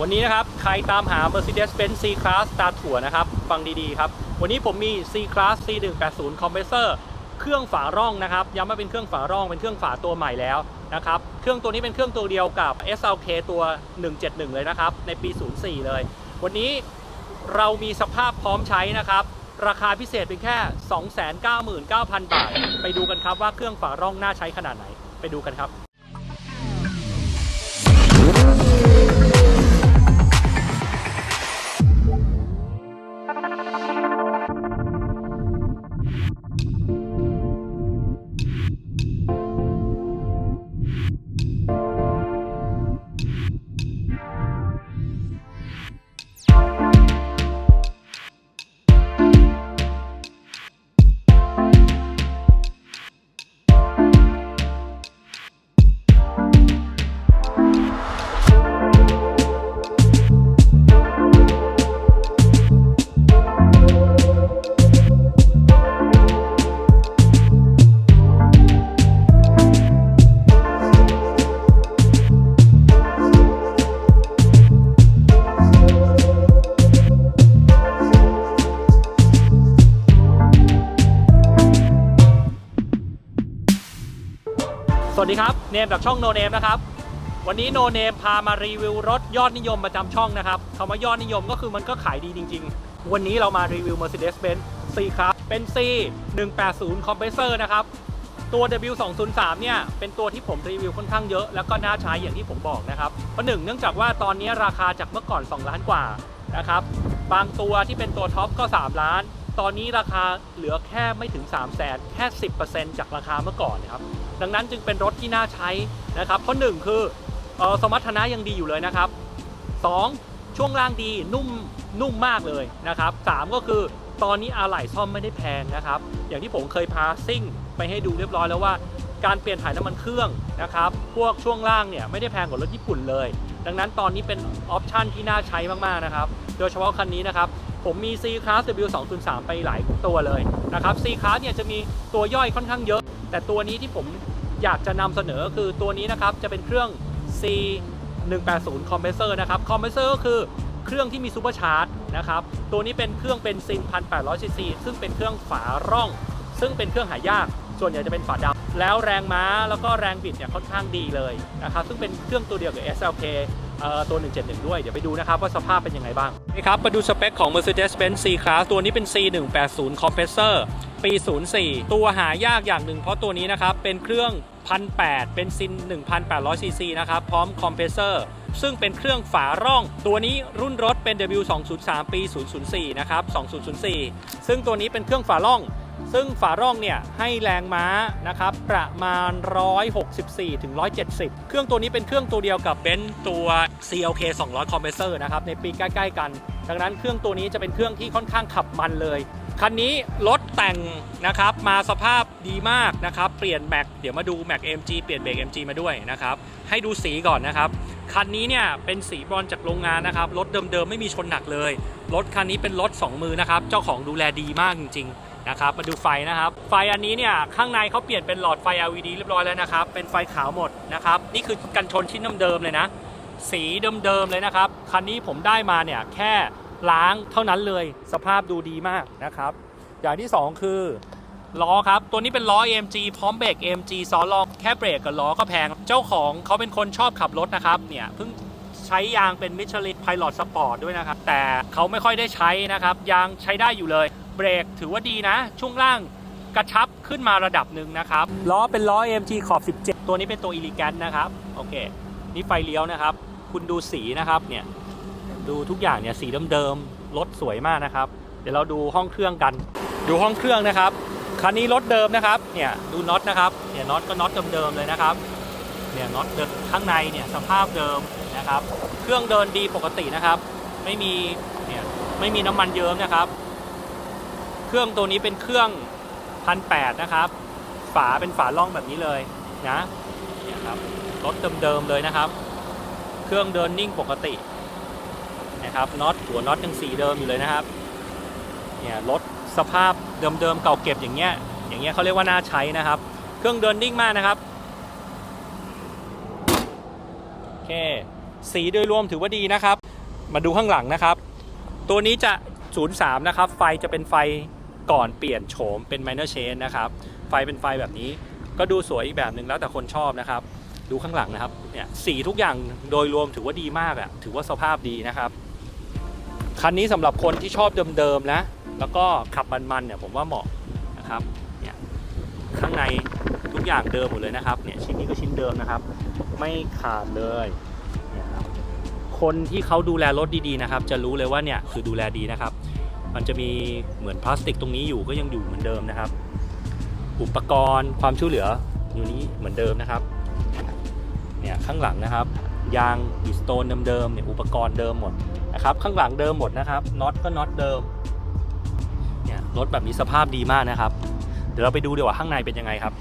วันนี้นะครับ ใครตามหา Mercedes-Benz C-Class ตาถั่วนะครับ ฟังดีๆครับ วันนี้ผมมี C-Class C180 Compressor เครื่องฝาร่องนะครับ ย้ำว่าเป็นเครื่องฝาร่อง เป็นเครื่องฝาตัวใหม่แล้วนะครับ เครื่องตัวนี้เป็นเครื่องตัวเดียวกับ SLK ตัว 171 เลยนะครับ ในปี 04 เลย วันนี้เรามีสภาพพร้อมใช้นะครับ ราคาพิเศษเป็นแค่ 299,000 บาท ไปดูกันครับว่าเครื่องฝาร่องน่าใช้ขนาดไหน ไปดูกันครับ ครับ เนมจากช่องโนเนมนะครับ วันนี้โนเนมพามารีวิวรถยอดนิยมประจำช่องนะครับคำว่ายอดนิยมก็คือมันก็ขายดีจริง ๆ วันนี้เรามารีวิว Mercedes-Benz C ครับ เป็น C 180 Compressor นะครับ ตัว W203 เนี่ยเป็นตัวที่ผมรีวิวค่อนข้างเยอะ แล้วก็น่าใช้อย่างที่ผมบอกนะครับเพราะหนึ่งเนื่องจากว่าตอนนี้ราคาจากเมื่อก่อน 2 ล้านกว่านะครับ บางตัวที่เป็นตัวท็อปก็ 3 ล้าน ตอนนี้ราคาเหลือแค่ไม่ถึง 3 0 0แสนแค่ 10%จากราคาเมื่อก่อนนะครับ ดังนั้นจึงเป็นรถที่น่าใช้นะครับเพราะหนึ่งคืออสมรรถนะยังดีอยู่เลยนะครับสองช่วงล่างดีนุ่มนุ่มมากเลยนะครับสามก็คือตอนนี้อะไหล่ซ่อมไม่ได้แพงนะครับ อย่างที่ผมเคยพาซิ่งไปให้ดูเรียบร้อยแล้วว่าการเปลี่ยนถ่ายน้ำมันเครื่องนะครับ พวกช่วงล่างเนี่ยไม่ได้แพงกว่ารถญี่ปุ่นเลย ดังนั้นตอนนี้เป็นออปชันที่น่าใช้มากๆนะครับ โดยเฉพาะคันนี้นะครับ ผมมี C Class W203 ไปหลายตัวเลยนะครับ C Class เนี่ยจะมีตัวย่อยค่อนข้างเยอะ แต่ตัวนี้ที่ผม อยากจะนำเสนอคือตัวนี้นะครับจะเป็นเครื่อง C 180 Compressor นะครับ Compressor ก็คือเครื่องที่มีซูเปอร์ชาร์จนะครับ ตัวนี้เป็นเครื่องเป็นซิน 1,800 ซีซี ซึ่งเป็นเครื่องฝาร่อง ซึ่งเป็นเครื่องหายาก ส่วนใหญ่จะเป็นฝาดำแล้วแรงม้าแล้วก็แรงบิดเนี่ยค่อนข้างดีเลยนะครับ ซึ่งเป็นเครื่องตัวเดียวกับ SLK เอ่อ ตัว 171 ด้วย เดี๋ยวไปดูนะครับว่าสภาพเป็นยังไงบ้างนี่ครับมาดูสเปคของ Mercedes-Benz C-Class ตัวนี้เป็น C180 Compressor ปี 04 ตัวหายากอย่างหนึ่งเพราะตัวนี้นะครับ เป็นเครื่อง 1,800 เป็นซิน 1,800 ซีซีนะครับ พร้อมคอมเพรสเซอร์ซึ่งเป็นเครื่องฝาร่อง ตัวนี้รุ่นรถเป็น W203 ปี 004 นะครับ 2004 ซึ่งตัวนี้เป็นเครื่องฝาร่อง ซึ่งฝาร่องเนี่ยให้แรงม้านะครับประมาณ 164ถึง170 เครื่องตัวนี้เป็นเครื่องตัวเดียวกับเบนซ์ตัว CLK 200 Compressor นะครับในปีใกล้ๆกัน ดังนั้นเครื่องตัวนี้จะเป็นเครื่องที่ค่อนข้างขับมันเลยคันนี้รถแต่งนะครับมาสภาพดีมากนะครับ เปลี่ยนแม็กเดี๋ยวมาดูแม็ก MG เปลี่ยนเบรก MG มาด้วยนะครับ ให้ดูสีก่อนนะครับ คันนี้เนี่ยเป็นสีบรอนจากโรงงานนะครับรถเดิมๆไม่มีชนหนักเลย รถคันนี้เป็นรถ 2 มือนะครับ เจ้าของดูแลดีมากจริงๆนะครับ มาดูไฟนะครับ ไฟอันนี้เนี่ยข้างในเขาเปลี่ยนเป็นหลอดไฟ LED เรียบร้อยแล้วนะครับ เป็นไฟขาวหมดนะครับ นี่คือกันชนชิ้นเดิมๆเลยนะ สีเดิมๆเลยนะครับ คันนี้ผมได้มาเนี่ยแค่ล้างเท่านั้นเลย สภาพดูดีมากนะครับ อย่างที่ 2 คือ ล้อครับ ตัวนี้เป็นล้อ AMG พร้อมเบรก AMG ซ้อนล้อแค่เบรกกับล้อก็แพง เจ้าของเขาเป็นคนชอบขับรถนะครับเนี่ยเพิ่งใช้ยางเป็น Michelin Pilot Sport ด้วยนะครับ แต่เขาไม่ค่อยได้ใช้นะครับ ยางใช้ได้อยู่เลย เบรกถือว่าดีนะ ช่วงล่างกระชับขึ้นมาระดับหนึ่งนะครับ ล้อเป็นล้อ AMG ขอบ 17 ตัวนี้เป็นตัว Elegant นะครับ โอเค นี่ไฟเลี้ยวนะครับ คุณดูสีนะครับเนี่ยดูทุกอย่างเนี่ยสีเดิมๆรถสวยมากนะครับ เดี๋ยวเราดูห้องเครื่องกัน ดูห้องเครื่องนะครับ คันนี้รถเดิมนะครับเนี่ยดูน็อตนะครับเนี่ยน็อตก็น็อตเดิมๆเลยนะครับเนี่ยน็อตเดิมข้างในเนี่ยสภาพเดิมนะครับ เครื่องเดินดีปกตินะครับ ไม่มีเนี่ยไม่มีน้ำมันเยิ้มนะครับ เครื่องตัวนี้เป็นเครื่องพันแนะครับ ฝาเป็นฝาล่องแบบนี้เลยนะเนี่ยครับรถเดิมๆเลยนะครับ เครื่องเดินนิ่งปกตินะครับน็อตหัวน็อตยังสีเดิมอยู่เลยนะครับเนี่ยรถ สภาพเดิมๆเก่าเก็บอย่างเงี้ยอย่างเงี้ยเขาเรียกว่าน่าใช้นะครับ เครื่องเดินนิ่งมากนะครับโอเคสีโดยรวมถือว่าดีนะครับ มาดูข้างหลังนะครับ ตัวนี้จะ 03 นะครับ ไฟจะเป็นไฟก่อนเปลี่ยนโฉมเป็น minor change นะครับ ไฟเป็นไฟแบบนี้ก็ดูสวยอีกแบบหนึ่งแล้วแต่คนชอบนะครับ ดูข้างหลังนะครับเนี่ยสีทุกอย่างโดยรวมถือว่าดีมากอะถือว่าสภาพดีนะครับ คันนี้สำหรับคนที่ชอบเดิมๆนะ แล้วก็ขับมันๆเนี่ยผมว่าเหมาะนะครับเนี่ยข้างในทุกอย่างเดิมหมดเลยนะครับเนี่ยชิ้นนี้ก็ชิ้นเดิมนะครับ ไม่ขาดเลยเนี่ยครับคนที่เขาดูแลรถดีๆนะครับ จะรู้เลยว่าเนี่ยคือดูแลดีนะครับ มันจะมีเหมือนพลาสติกตรงนี้อยู่ก็ยังอยู่เหมือนเดิมนะครับ อุปกรณ์ความช่วยเหลืออยู่นี้เหมือนเดิมนะครับเนี่ยข้างหลังนะครับยางบิสโตนเดิมๆเนี่ยอุปกรณ์เดิมหมดนะครับ ข้างหลังเดิมหมดนะครับน็อตก็น็อตเดิม เนี่ยรถแบบนี้สภาพดีมากนะครับ เดี๋ยวเราไปดูดีกว่าข้างในเป็นยังไงครับ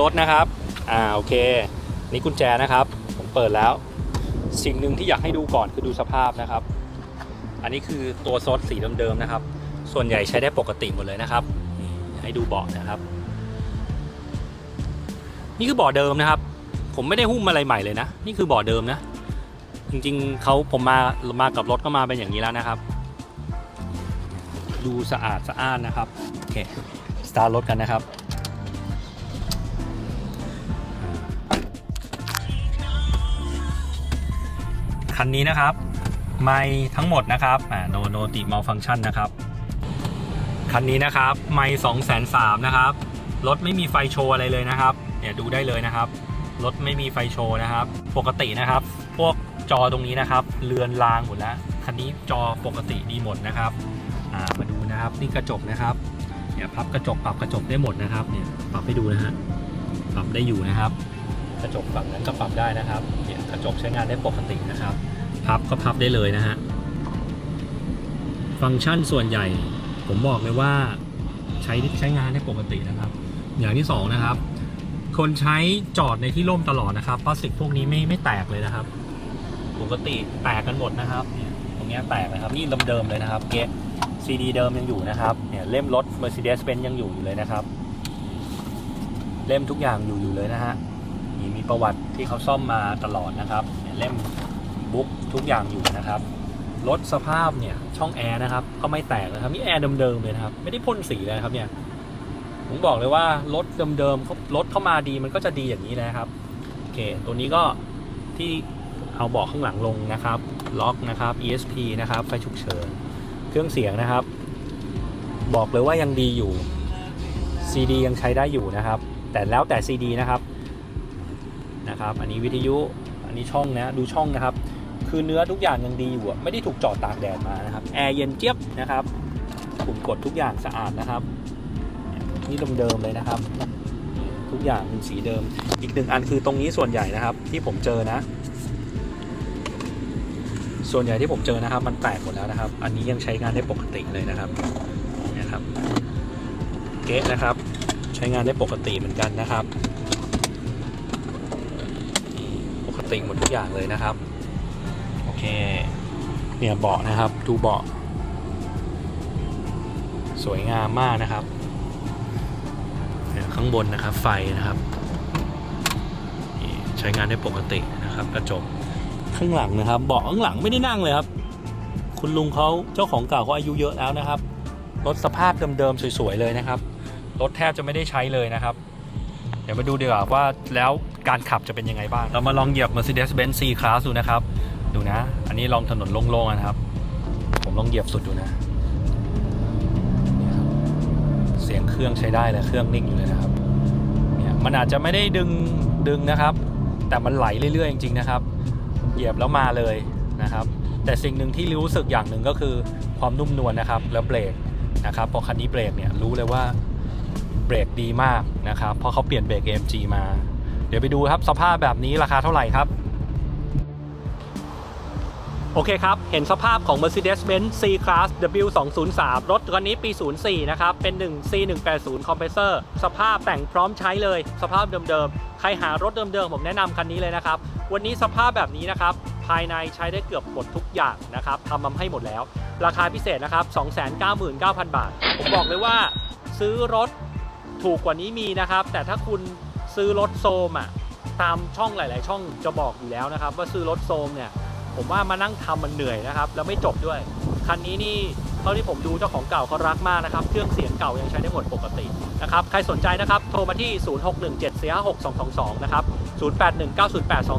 รถนะครับ อ่าโอเค นี่กุญแจนะครับ ผมเปิดแล้ว สิ่งหนึ่งที่อยากให้ดูก่อนคือดูสภาพนะครับ อันนี้คือตัวซดสีเดิมๆนะครับ ส่วนใหญ่ใช้ได้ปกติหมดเลยนะครับ ให้ดูเบาะนะครับ นี่คือเบาะเดิมนะครับ ผมไม่ได้หุ้มอะไรใหม่เลยนะ นี่คือเบาะเดิมนะ จริงๆเขาผมมามากับรถก็มาเป็นอย่างนี้แล้วนะครับ ดูสะอาดสะอ้านนะครับ โอเค สตาร์ทรถกันนะครับ คันนี้นะครับ ไม่ทั้งหมดนะครับอ่าโนโนติมัลฟังชันนะครับ คันนี้นะครับไม่สองแสนสามนะครับ รถไม่มีไฟโชว์อะไรเลยนะครับ เนี่ยดูได้เลยนะครับ รถไม่มีไฟโชว์นะครับ ปกตินะครับ พวกจอตรงนี้นะครับ เลือนลางหมดแล้ว คันนี้จอปกติดีหมดนะครับอ่ามาดูนะครับนี่กระจกนะครับ เนี่ยพับกระจกปรับกระจกได้หมดนะครับ เนี่ยปรับให้ดูนะฮะ ปรับได้อยู่นะครับ กระจกฝั่งนั้นก็ปรับได้นะครับ เนี่ย กระจกใช้งานได้ปกตินะครับ พับก็พับได้เลยนะฮะ ฟังก์ชันส่วนใหญ่ผมบอกเลยว่าใช้ใช้งานได้ปกตินะครับ อย่างที่สองนะครับ คนใช้จอดในที่ร่มตลอดนะครับพลาสติกพวกนี้ไม่ไม่แตกเลยนะครับ ปกติแตกกันหมดนะครับตรงเนี้ยแตกนะครับนี่เดิมๆเลยนะครับเกะซีดีเดิมยังอยู่นะครับเนี่ยเล่มรถ Mercedes-Benz ยังอยู่อยู่เลยนะครับ เล่มทุกอย่างอยู่อยู่เลยนะฮะ มีมีประวัติที่เขาซ่อมมาตลอดนะครับเล่มบุ๊กทุกอย่างอยู่นะครับรถสภาพเนี่ยช่องแอร์นะครับก็ไม่แตกนะครับนี่แอร์เดิมๆเลยนะครับ ไม่ได้พ่นสีเลยครับเนี่ยผมบอกเลยว่ารถเดิมๆรถเข้ามาดีมันก็จะดีอย่างนี้นะครับโอเคตัวนี้ก็ที่เอาเบาะข้างหลังลงนะครับ ล็อกนะครับ ESP นะครับไฟฉุกเฉินเครื่องเสียงนะครับ บอกเลยว่ายังดีอยู่ CD ยังใช้ได้อยู่นะครับ แต่แล้วแต่ CD นะครับ นะครับ อันนี้วิทยุ อันนี้ช่องนะ ดูช่องนะครับ คือเนื้อทุกอย่างยังดีอยู่ไม่ได้ถูกจอดตากแดดมานะครับ แอร์เย็นเจี๊ยบนะครับปุ่มกดทุกอย่างสะอาดนะครับ นี่เดิมๆเลยนะครับ ทุกอย่างเป็นสีเดิม อีกหนึ่งอันคือตรงนี้ส่วนใหญ่นะครับ ที่ผมเจอนะ ส่วนใหญ่ที่ผมเจอนะครับ มันแตกหมดแล้วนะครับ อันนี้ยังใช้งานได้ปกติเลยนะครับนี่ยครับ เก๊ะนะครับ ใช้งานได้ปกติเหมือนกันนะครับ ปกติหมดทุกอย่างเลยนะครับ โอเค เนี่ยเบาะนะครับดูเบาะสวยงามมากนะครับ ข้างบนนะครับไฟนะครับ ใช้งานได้ปกตินะครับ กระจกข้างหลังนะครับ เบาะข้างหลังไม่ได้นั่งเลยครับ คุณลุงเขาเจ้าของเก่าเขาอายุเยอะแล้วนะครับรถสภาพเดิมๆสวยๆเลยนะครับรถแทบจะไม่ได้ใช้เลยนะครับ ดี๋ยวมาดูดีกว่าว่าแล้วการขับจะเป็นยังไงบ้าง เรามาลองเหยียบ Mercedes-Benz C-Class ดูนะครับ ดูนะ อันนี้ลองถนนโล่งๆนะครับ ผมลองเหยียบสุดดูนะเนี่ยครับเสียงเครื่องใช้ได้เลยเครื่องนิ่งอยู่เลยนะครับเนี่ยมันอาจจะไม่ได้ดึงดึงนะครับ แต่มันไหลเรื่อยๆจริงๆนะครับ เหยียบแล้วมาเลยนะครับ แต่สิ่งหนึ่งที่รู้สึกอย่างหนึ่งก็คือความนุ่มนวลนะครับ แล้วเบรกนะครับพอคันนี้เบรกเนี่ยรู้เลยว่า เบรกดีมากนะครับเพราะเขาเปลี่ยนเบรก AMG มา เดี๋ยวไปดูครับสภาพแบบนี้ราคาเท่าไหร่ครับ โอเคครับ เห็นสภาพของ Mercedes-Benz C-Class W203 รถคันนี้ปี 04 นะครับ เป็น 1 C180 Compressor สภาพแต่งพร้อมใช้เลย สภาพเดิมๆ ใครหารถเดิมๆ ผมแนะนำคันนี้เลยนะครับ วันนี้สภาพแบบนี้นะครับ ภายในใช้ได้เกือบหมดทุกอย่างนะครับทำมาให้หมดแล้ว ราคาพิเศษนะครับ 299,000 บาท ผมบอกเลยว่าซื้อรถ ถูกกว่านี้มีนะครับ แต่ถ้าคุณซื้อรถโซมอะตามช่องหลาย ๆ ช่องจะบอกอยู่แล้วนะครับ ว่าซื้อรถโซมเนี่ยผมว่ามานั่งทำมันเหนื่อยนะครับ แล้วไม่จบด้วย คันนี้นี่เท่าที่ผมดูเจ้าของเก่าเขารักมากนะครับ เครื่องเสียงเก่ายังใช้ได้หมดปกตินะครับ ใครสนใจนะครับโทรมาที่ 0617456222 นะครับ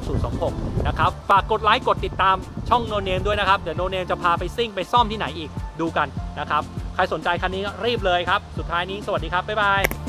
0819082026 นะครับ ฝากกดไลค์กดติดตามช่องโนเนมด้วยนะครับ เดี๋ยวโนเนมจะพาไปซิ่งไปซ่อมที่ไหนอีกดูกันนะครับ ใครสนใจคันนี้รีบเลยครับ สุดท้ายนี้สวัสดีครับ บ๊ายบาย